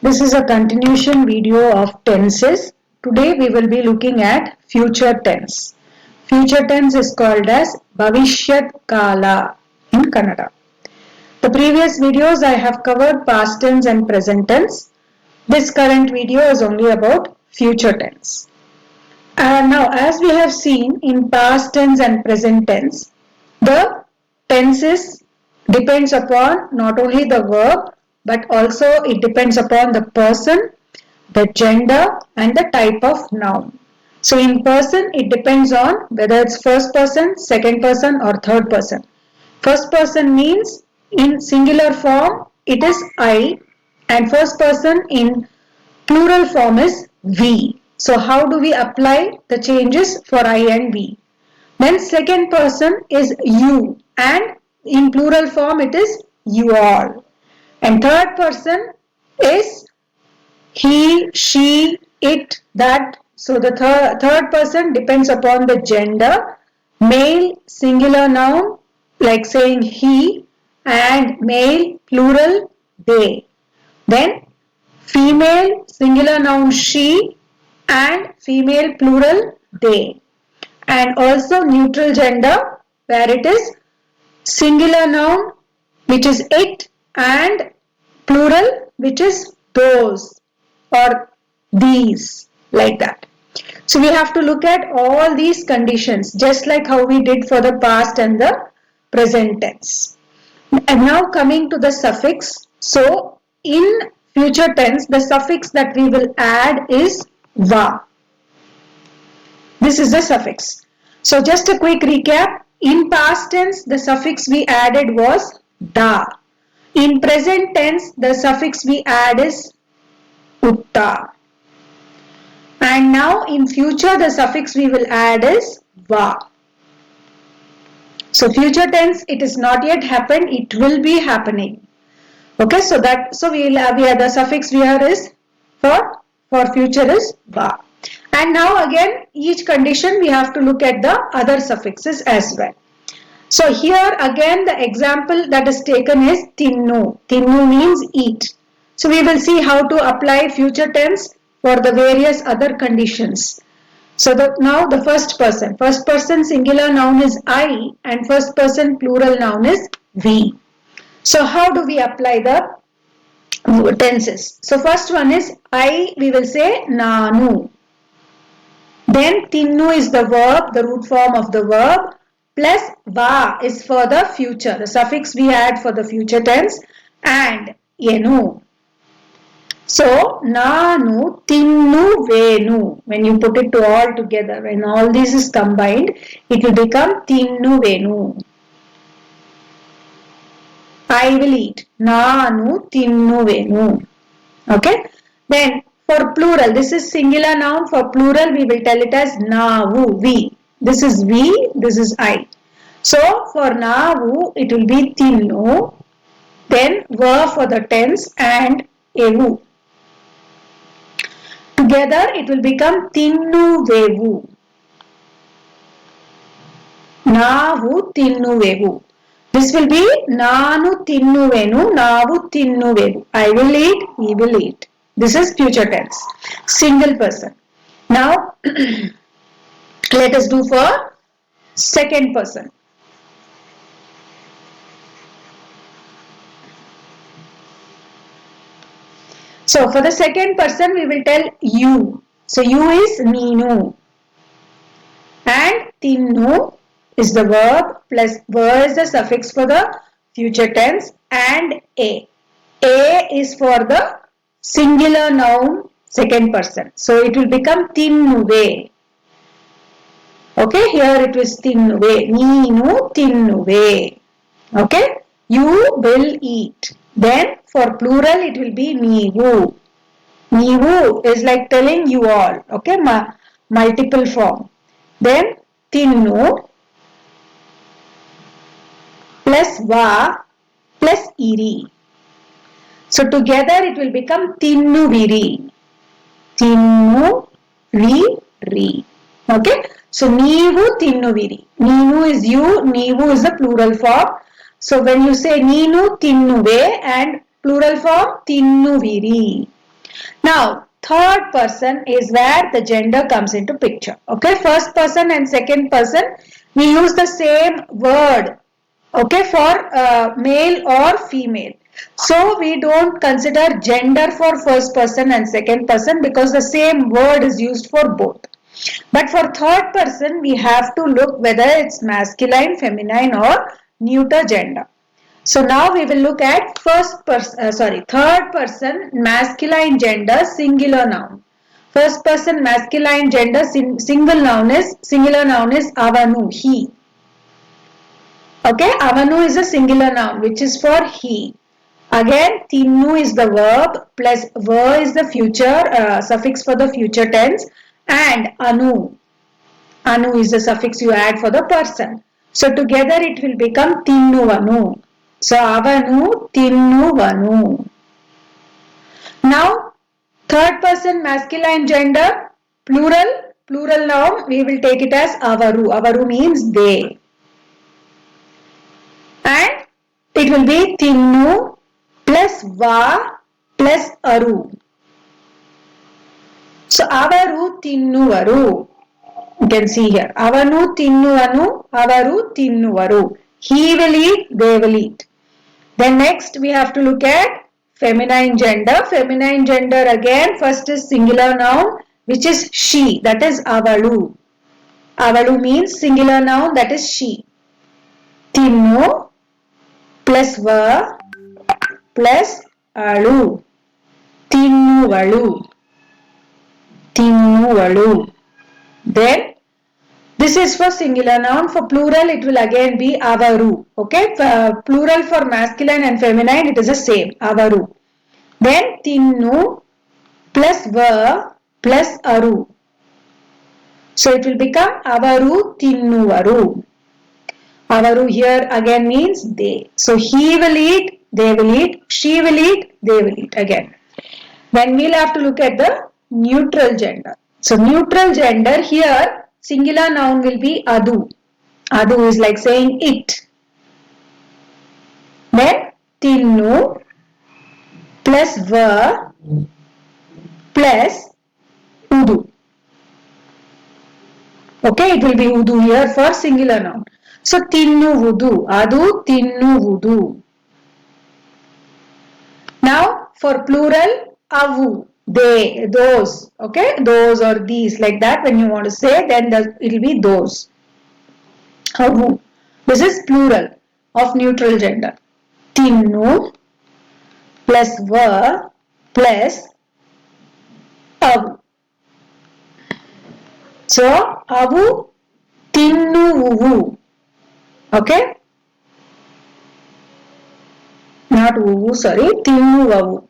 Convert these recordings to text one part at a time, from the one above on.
This is a continuation video of tenses. Today we will be looking at future tense. Future tense is called as Bhavishyat Kala in Kannada. The previous videos I have covered past tense and present tense. This current video is only about future tense. And now as we have seen in past tense and present tense, the tenses depends upon not only the verb but also it depends upon the person, the gender and the type of noun. So in person it depends on whether it's first person, second person or third person. First person means in singular form it is I and first person in plural form is we. So how do we apply the changes for I and we? Then second person is you and in plural form it is you all. And third person is he, she, it, that. So the third, third person depends upon the gender. Male singular noun like saying he and male plural they. Then female singular noun she and female plural they. And also neutral gender where it is singular noun which is it and plural which is those or these like that. So we have to look at all these conditions just like how we did for the past and the present tense. And now coming to the suffix. So in future tense the suffix that we will add is va. This is the suffix. So just a quick recap. In past tense the suffix we added was da. In present tense, the suffix we add is utta. And now in future, the suffix we will add is va. So future tense, it is not yet happened, it will be happening. Okay, so that, so we will have the suffix here is for, for future is va. And now again, each condition we have to look at the other suffixes as well. So here again the example that is taken is tinnu. Tinnu means eat. So we will see how to apply future tense for the various other conditions. So the, now the first person. First person singular noun is I and first person plural noun is we. So how do we apply the tenses? So first one is I we will say nanu. Then tinnu is the verb, the root form of the verb plus va is for the future. The suffix we add for the future tense and yenu. So, nanu, tinnu, venu. When you put it to all together, when all this is combined, it will become tinnu, venu. I will eat. Nanu, tinnu, venu. Okay. Then for plural, this is singular noun. For plural, we will tell it as navu, we. This is we, this is I. So for navu, it will be tinnu, then va for the tense and evu. Together it will become tinnu vevu. Navu tinnu vevu. This will be nanu tinnu venu, navu tinnu vevu. I will eat, he will eat. This is future tense. Single person. Now let us do for second person. So for the second person we will tell you. So you is Ninu. And Tinnu is the verb plus ver is the suffix for the future tense and A. A is for the singular noun second person. So it will become Tinnuve. Okay, here it was Tinnuve. Neenu Tinnuve. Okay, you will eat. Then for plural it will be Neevu. Neevu is like telling you all. Okay, multiple form. Then Tinnu plus Va plus Iri. So together it will become. Tinnu Viri. Okay. So Neevu Tinnu Viri. Neenu is you. Neevu is the plural form. So when you say Neenu Tinnuve and plural form Tinnuviri. Now, third person is where the gender comes into picture. Okay, first person and second person, we use the same word. Okay, for uh, male or female. So, we don't consider gender for first person and second person because the same word is used for both. But for third person, we have to look whether it's masculine, feminine or neuter gender. So now we will look at first person, uh, sorry, third person masculine gender singular noun. First person masculine gender sing, single noun is singular noun is avanu, he. Okay, avanu is a singular noun which is for he. Again, tinnu is the verb plus ver is the future uh, suffix for the future tense and anu. Anu is the suffix you add for the person. So together it will become tinnuvanu. So avanu tinnuvanu. Now third person masculine gender plural plural noun we will take it as avaru. Avaru means they. And it will be tinnu plus va plus aru. So avaru tinnuvaru. You can see here. Avanu tinnuvanu, avaru tinnuvaru. He will eat, they will eat. Then next we have to look at feminine gender. Feminine gender again first is singular noun which is she that is avalu. Avalu means singular noun that is she. Tinnu plus va plus alu. Tinnuvalu. Tinnuvalu. Then this is for singular noun. For plural, it will again be avaru. Okay, for uh, plural for masculine and feminine, it is the same avaru. Then tinnu plus va plus aru. So it will become avaru tinnuvaru. Avaru here again means they. So he will eat, they will eat, she will eat, they will eat again. Then we'll have to look at the neutral gender. So neutral gender here singular noun will be adu. Adu is like saying it. Then tinnu plus va plus udu. Okay, it will be udu here for singular noun. So tinnu udu. Adu tinnu udu. Now for plural avu they, those, okay, those or these like that when you want to say then the, it will be those. Avu. This is plural of neutral gender. Tinnu plus va plus avu. So, avu tinnu uvu. Okay? Not uvu, sorry, tinnu avu.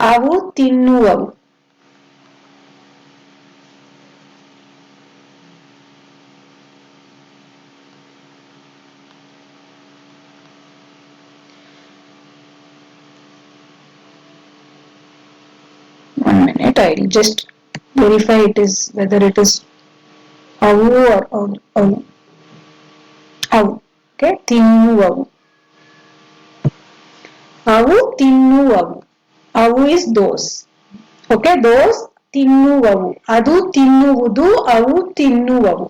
ಅವು ತಿನ್ನುವವು one minute i'll just verify it is whether it is avu or avu avu avu okay ತಿನ್ನುವವು ಅವು ತಿನ್ನುವವು ಅವು is those okay those ತಿನ್ನುವವು ಅದು ತಿನ್ನುವುದು ಅವು ತಿನ್ನುವವು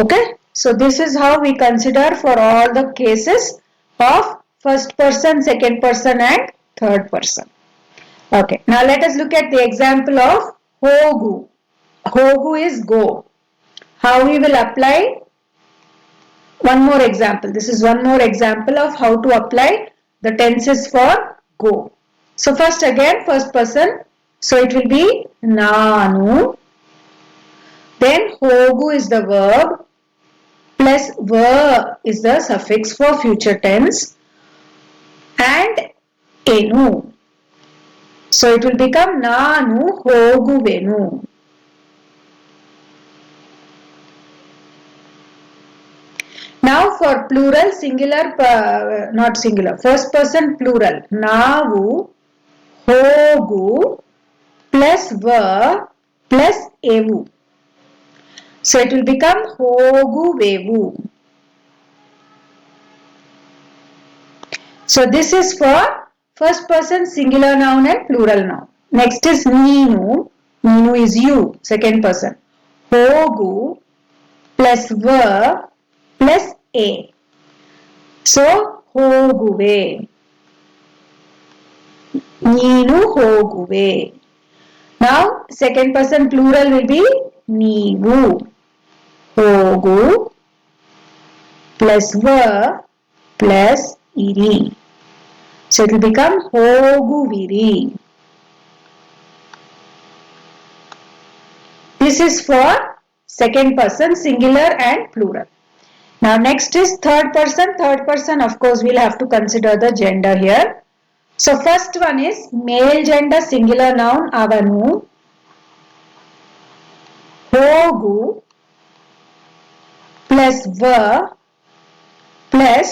okay so this is how we consider for all the cases of first person second person and third person okay now let us look at the example of hogu hogu is go how we will apply one more example this is one more example of how to apply the tenses for go so first again first person. So it will be nanu. Then hogu is the verb plus ver is the suffix for future tense and enu. So it will become nanu hoguvenu. Now for plural singular uh, not singular first person plural ನಾವು ಹೋಗು plus va plus evu. So it will become hoguvevu. So this is for first person singular noun and plural noun. next is Neenu. Neenu is you, second person. Hogu plus ver plus a. So, hoguve. Neenu hoguve. Now, second person plural will be Neevu. Hogu plus ver plus iri. So it will become Hoguviri. This is for second person singular and plural. Now next is third person. Third person of course we'll have to consider the gender here. So first one is male gender singular noun avanu. Hogu plus ver plus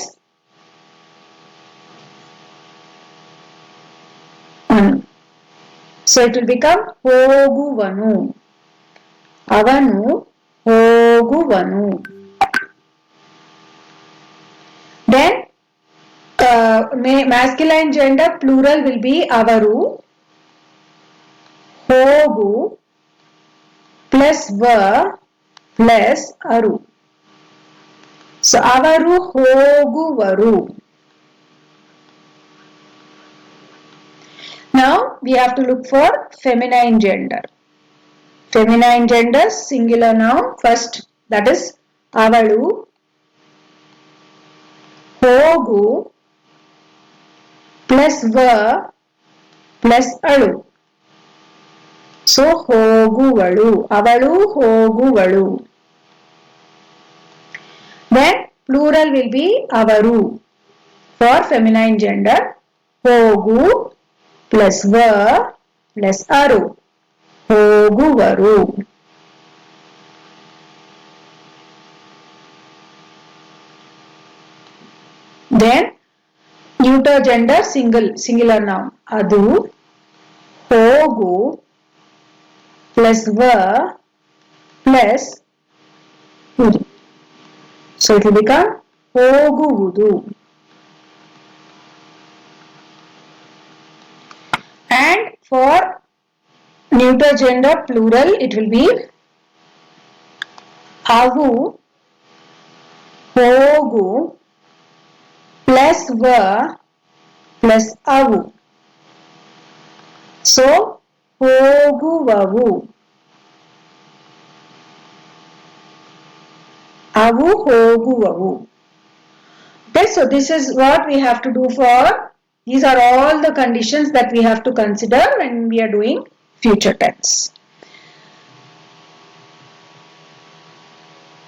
anu. So it will become ಹೋಗುವನು ಅವನು ಹೋಗುವನು uh, masculine gender plural will be avaru, hogu plus ver plus aru. So avaru hogu varu. Now we have to look for feminine gender. Feminine gender singular noun first that is avalu, hogu, plus ವ plus ಅಳು. So ಹೋಗುವಳು, ಅವಳು ಹೋಗುವಳು. Then plural will be ಅವರು for feminine gender ಹೋಗು plus ವ plus ಅರು. ಹೋಗುವರು. Then neuter gender single singular noun ಅದು ಹೋಗು plus ver plus ಉರಿ so it will become ಹೋಗುವುದು and for neuter gender plural it will be avu ಹೋಗು plus ver plus avu so ಹೋಗುವವು ಅವು ಹೋಗುವವು okay so this is what we have to do for these are all the conditions that we have to consider when we are doing future tense